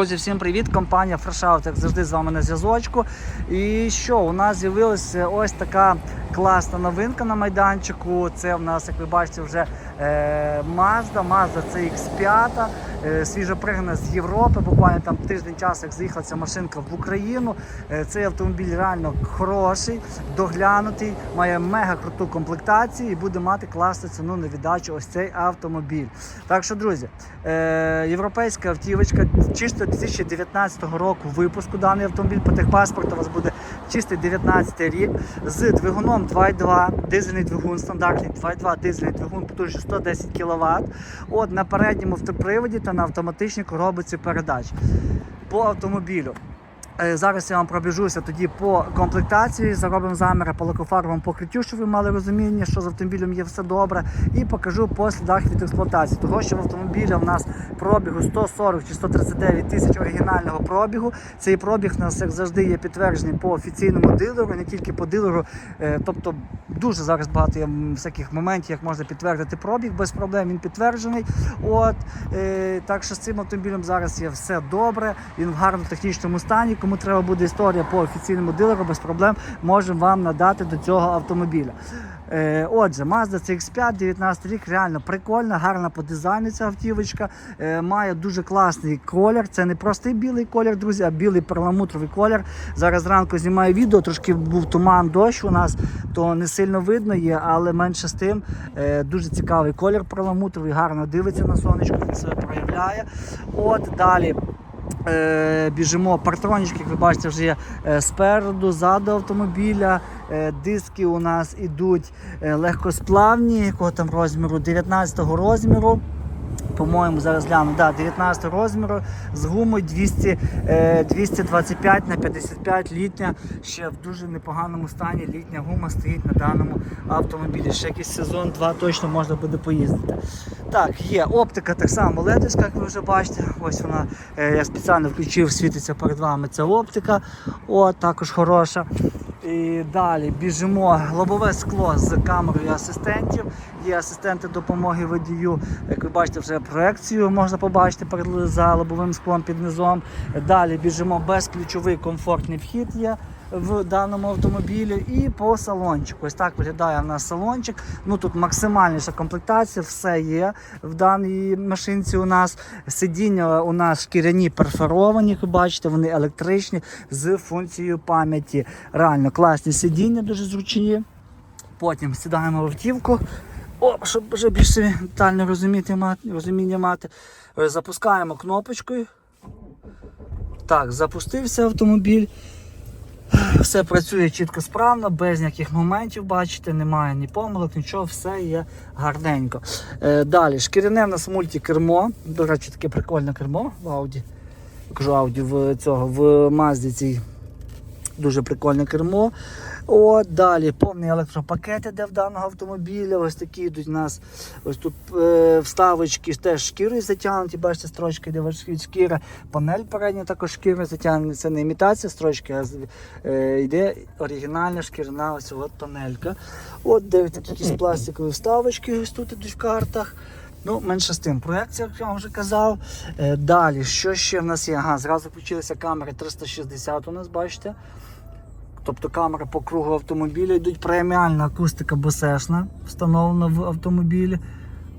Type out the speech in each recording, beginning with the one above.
Друзі, всім привіт! Компанія Фрешаут, як завжди, з вами на зв'язочку. І що, у нас з'явилася ось така класна новинка на майданчику. Це в нас, як ви бачите, вже е, Mazda, Mazda CX5, е, свіжопригнана з Європи. Буквально там тиждень часу, як заїхала ця машинка в Україну. Е, цей автомобіль реально хороший, доглянутий, має мега круту комплектацію і буде мати класну ціну на віддачу ось цей автомобіль. Так що, друзі, е, європейська автівочка, чисто 2019 року випуску даний автомобіль по техпаспорту у вас буде чистий 19 рік з двигуном 2.2, дизельний двигун, стандартний 2.2 дизельний двигун потужністю 110 кВт. От на передньому автоприводі та на автоматичній коробиці передач. По автомобілю. Е, Зараз я вам пробіжуся тоді по комплектації, заробимо заміри по лакофарбовому покриттю, щоб ви мали розуміння, що з автомобілем є все добре. І покажу по слідах від експлуатації. Того, що в автомобілі в нас пробігу 140 чи 139 тисяч оригінального пробігу. Цей пробіг у нас, як завжди, є підтверджений по офіційному дилеру, не тільки по дилеру. Е, Тобто дуже зараз багато є всяких моментів, як можна підтвердити пробіг, без проблем він підтверджений. От, е, так що з цим автомобілем зараз є все добре, він в гарному технічному стані. Кому треба буде історія по офіційному дилеру, без проблем можемо вам надати до цього автомобіля. Е, Отже, Mazda CX5, 19 рік, реально прикольна, гарна по дизайну ця автівочка. Е, Має дуже класний колір. Це не простий білий колір, друзі, а білий перламутровий колір. Зараз зранку знімаю відео, трошки був туман, дощ у нас, то не сильно видно є, але менше з тим е, дуже цікавий колір перламутровий, гарно дивиться на сонечко, він себе проявляє. От далі. Е, біжимо партронічки, як ви бачите, вже є е, спереду, ззаду автомобіля. Е, диски у нас ідуть легкосплавні, якого там розміру, 19 розміру. По-моєму, зараз гляну, да, 19 розміру з гумою 200, е, 225 на 55 літня. Ще в дуже непоганому стані літня гума стоїть на даному автомобілі. Ще якийсь сезон, два точно можна буде поїздити. Так, є оптика так само ледовська, як ви вже бачите. Ось вона, е, я спеціально включив, світиться перед вами. Це оптика. О, також хороша. І далі біжимо лобове скло з камерою асистентів. Є асистенти допомоги водію. Як ви бачите, вже проекцію можна побачити перед за лобовим склом під низом. Далі біжимо безключовий комфортний вхід є в даному автомобілі. І по салончику. Ось так виглядає в нас салончик. Ну тут максимальніша комплектація, все є в даній машинці. У нас сидіння у нас шкіряні перфоровані. Ви бачите, вони електричні з функцією пам'яті. Реально класні сидіння, дуже зручні. Потім сідаємо в автівку. О, щоб вже більше детально розуміти, мати, розуміння мати. Запускаємо кнопочкою. Так, запустився автомобіль. Все працює чітко справно, без ніяких моментів, бачите, немає ні помилок, нічого, все є гарненько. Е, далі, шкіряне в нас мультикермо. До речі, таке прикольне кермо в Ауді. Кажу Ауді в цього в Мазді цій. Дуже прикольне кермо. От, далі повний електропакет іде в даного автомобіля. Ось такі йдуть у нас. Ось тут е, вставочки теж шкірою затягнуті. Бачите, строчка йде від шкіра. Панель передня також шкірою затягнута. Це не імітація строчки, а е, йде оригінальна шкіряна ось от панелька. От дивіться, тут якісь пластикові вставочки ось тут ідуть в картах. Ну, менше з тим, проекція, як я вам вже казав. Е, далі, що ще в нас є? Ага, зразу включилися камери 360 у нас, бачите. Тобто камера по кругу автомобіля. Йдуть преміальна акустика босешна, встановлена в автомобілі.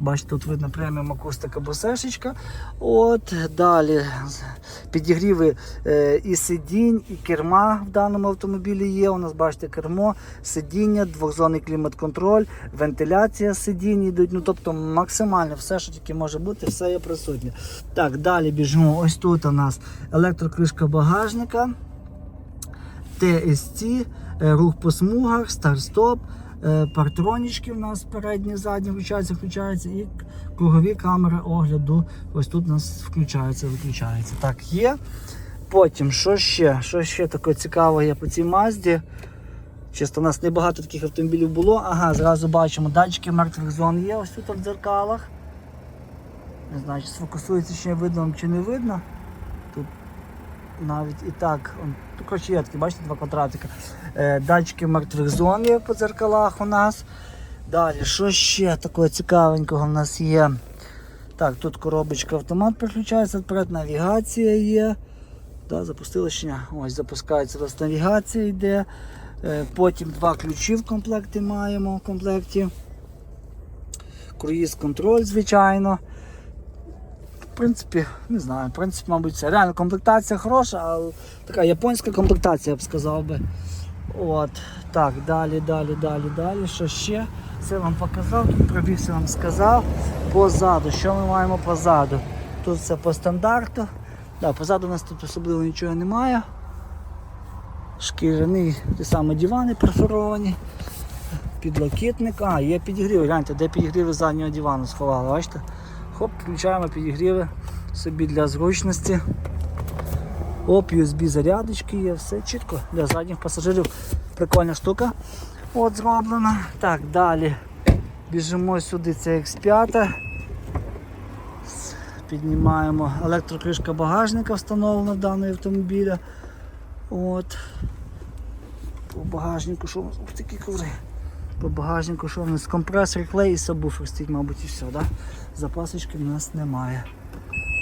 Бачите, тут видно преміум акустика босешечка. От далі підігріви е, і сидінь, і керма в даному автомобілі є. У нас бачите кермо, сидіння, двохзонний клімат-контроль, вентиляція сидінь йдуть. Ну тобто максимально все, що тільки може бути, все є присутнє. Так, далі біжимо. Ось тут у нас електрокришка багажника. TSC, е, рух по смугах, старт-стоп, е, партронічки в нас передні, задні включаються, включаються і кругові камери огляду. Ось тут у нас включаються, виключаються. Так, є. Потім, що ще? Що ще таке цікаве є по цій Мазді? Чисто у нас небагато таких автомобілів було. Ага, зразу бачимо, датчики мертвих зон є ось тут в дзеркалах. Не знаю, чи сфокусується, чи видно чи не видно. Навіть і так. коротше, є такі, бачите, два квадратика. Е, датчики мертвих зон є по дзеркалах у нас. Далі, що ще такого цікавенького в нас є? Так, тут коробочка автомат переключається вперед, навігація є. Да, запустили ще? Ось запускається у нас навігація йде. Е, Потім два ключі в комплекті маємо в комплекті. Круїз контроль, звичайно. Принципі, не знаю, в принципі, мабуть, все. Реально комплектація хороша, але така японська комплектація, я б сказав би. От. Так, далі, далі, далі, далі. Що ще? Це вам показав, тут пробігся вам сказав. Позаду, що ми маємо позаду? Тут все по стандарту. Да, позаду у нас тут особливо нічого немає. Шкіряні ті самі дивани перфоровані. Підлокітник. А, є підігрів. Гляньте, де підігріви заднього дивану сховали, бачите? Хоп, включаємо підігріви собі для зручності. Оп, USB зарядочки є, все чітко для задніх пасажирів. Прикольна штука. От зроблена. Так, далі біжимо сюди, це X5. Піднімаємо електрокришка багажника встановлена в даної автомобіля. От. По багажнику, що у нас? Ух, такі коври. По багажнику, що у нас компресор, клей і сабвуфер стоїть, мабуть, і все, да? Запасочки в нас немає.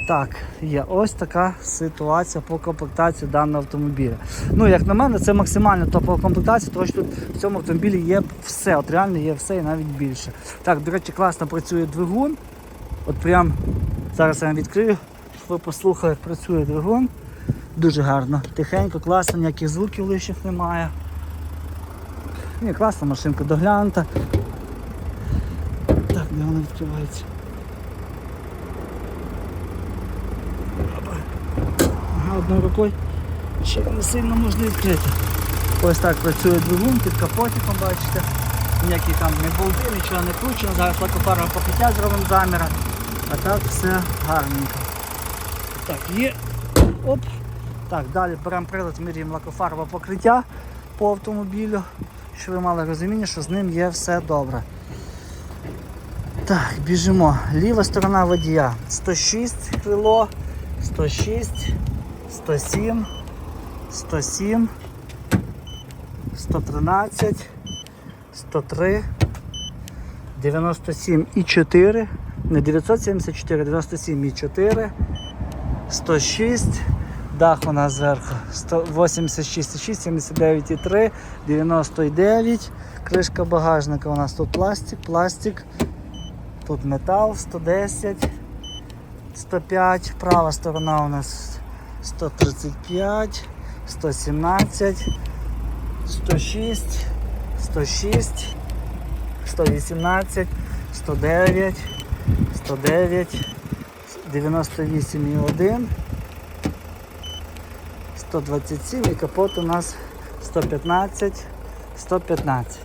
Так, є ось така ситуація по комплектації даного автомобіля. Ну, як на мене, це максимально топова комплектація, тому що тут в цьому автомобілі є все, от реально є все і навіть більше. Так, до речі, класно працює двигун. От прям зараз я вам відкрию, ви послухали, як працює двигун. Дуже гарно, тихенько, класно, ніяких звуків лишніх немає. Ні, класна машинка доглянута. Так, де вона відкривається? Ага, одною рукою ще не сильно можна відкрити. Ось так працює двигун під капотиком, бачите. Ніякі там не болти, нічого не кручено. Зараз лакофарове покриття зробимо заміра. А так все гарненько. Так, є. Оп. Так, далі беремо прилад, міряємо лакофарове покриття по автомобілю, щоб ви мали розуміння, що з ним є все добре. Так, біжимо. Ліва сторона водія. 106 крило, 106, 107, 107, 113, 103, 97 і 4, не 974, 97 і 4, 106, дах у нас зверху 186,6, 79,3, 99, кришка багажника у нас тут пластик, пластик, тут метал 110, 105, права сторона у нас 135, 117, 106, 106, 118, 109, 109, 98,1, 127 і капот у нас 115, 115.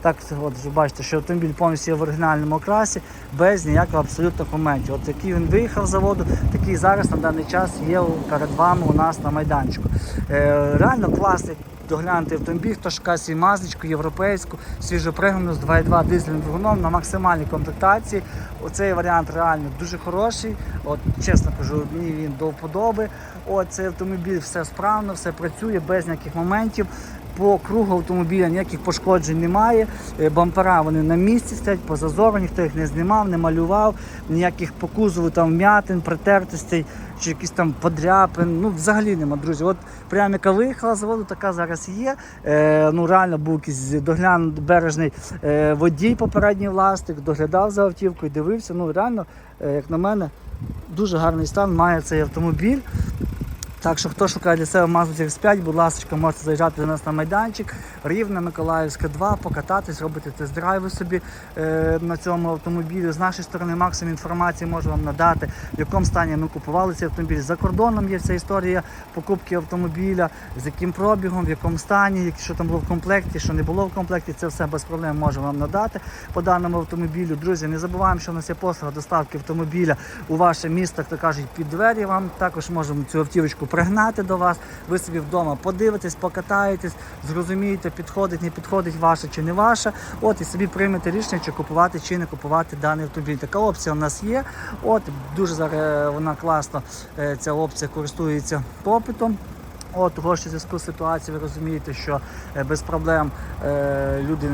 Так, от бачите, що автомобіль повністю є в оригінальному окрасі, без ніякого абсолютно моментів. От який він виїхав з заводу, такий зараз на даний час є перед вами у нас на майданчику. Е, реально класний доглянутий автомобіль, хто шукає свій мазничку, європейську, свіжопригнану з 2.2 дизельним двигуном на максимальній комплектації. Оцей варіант реально дуже хороший. От, чесно кажу, мені він до вподоби. От, цей автомобіль все справно, все працює без ніяких моментів. По кругу автомобіля ніяких пошкоджень немає. Е, Бампера вони на місці стоять, позазору, ніхто їх не знімав, не малював, ніяких по кузову там вмятин, притертостей чи якісь там подряпин. Ну, взагалі нема, друзі. От прямо яка виїхала з заводу, така зараз є. Е, ну реально був якийсь доглянутий бережний е, водій, попередній власник, доглядав за автівкою, дивився. Ну реально, е, як на мене, дуже гарний стан має цей автомобіль. Так що хто шукає для себе Mazda CX-5, будь ласка, можете заїжджати до нас на майданчик, Рівна, Миколаївська 2, покататись, робити тест-драйви собі е, на цьому автомобілі. З нашої сторони максимум інформації можу вам надати, в якому стані ми купували цей автомобіль. За кордоном є вся історія покупки автомобіля, з яким пробігом, в якому стані, що там було в комплекті, що не було в комплекті. Це все без проблем можемо вам надати по даному автомобілю. Друзі, не забуваємо, що у нас є послуга доставки автомобіля у ваше місто, як то кажуть, під двері вам. Також можемо цю автівочку пригнати до вас. Ви собі вдома подивитесь, покатаєтесь, зрозумієте, підходить, не підходить ваше чи не ваше. От і собі приймете рішення, чи купувати, чи не купувати даний автомобіль. Така опція у нас є. От дуже зараз е, вона класно, е, ця опція користується попитом. От, того що в зв'язку з ситуацією ви розумієте, що е, без проблем люди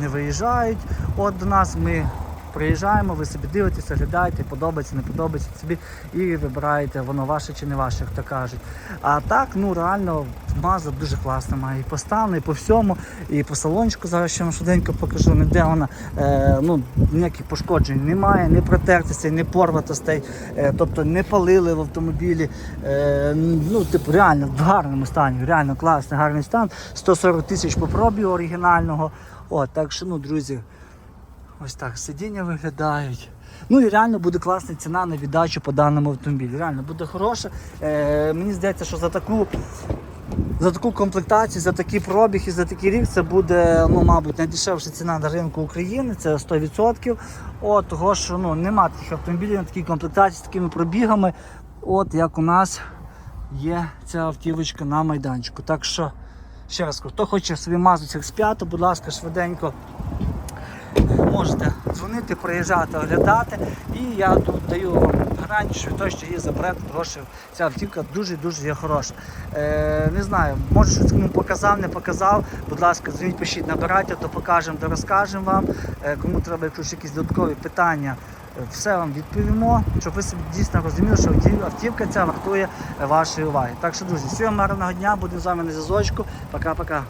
не виїжджають. От до нас ми Приїжджаємо, ви собі дивитесь, оглядаєте, подобається, не подобається собі і вибираєте, воно ваше чи не ваше, як то кажуть. А так, ну реально, маза дуже класна має і поставлена, і по всьому, і по салончику зараз ще вам швиденько покажу, ніде вона е, ну, ніяких пошкоджень немає, не протертостей, не порватостей, е, тобто не палили в автомобілі. Е, ну, типу, реально в гарному стані, реально класний, гарний стан. 140 тисяч по пробігу оригінального. От, так що, ну, друзі, ось так сидіння виглядають. Ну і реально буде класна ціна на віддачу по даному автомобілі. Реально буде хороше. Е, мені здається, що за таку. За таку комплектацію, за такий пробіг і за такий рік це буде, ну, мабуть, найдешевша ціна на ринку України, це 100%. От, того, що ну, нема таких автомобілів на такій комплектації з такими пробігами, от як у нас є ця автівочка на майданчику. Так що, ще раз кажу, хто хоче собі мазу X5, будь ласка, швиденько можете дзвонити, приїжджати, оглядати. І я тут даю вам гарантію, що точно її тому що ця автівка дуже-дуже є хороша. Е, не знаю, може щось кому показав, не показав. Будь ласка, дзвоніть, пишіть, набирайте, то покажемо, то розкажемо вам. Е, кому треба якісь якісь додаткові питання. е, Все вам відповімо, щоб ви собі дійсно розуміли, що автівка ця вартує вашої уваги. Так що, друзі, всім гарного дня, будемо з вами на зв'язочку. Пока-пока.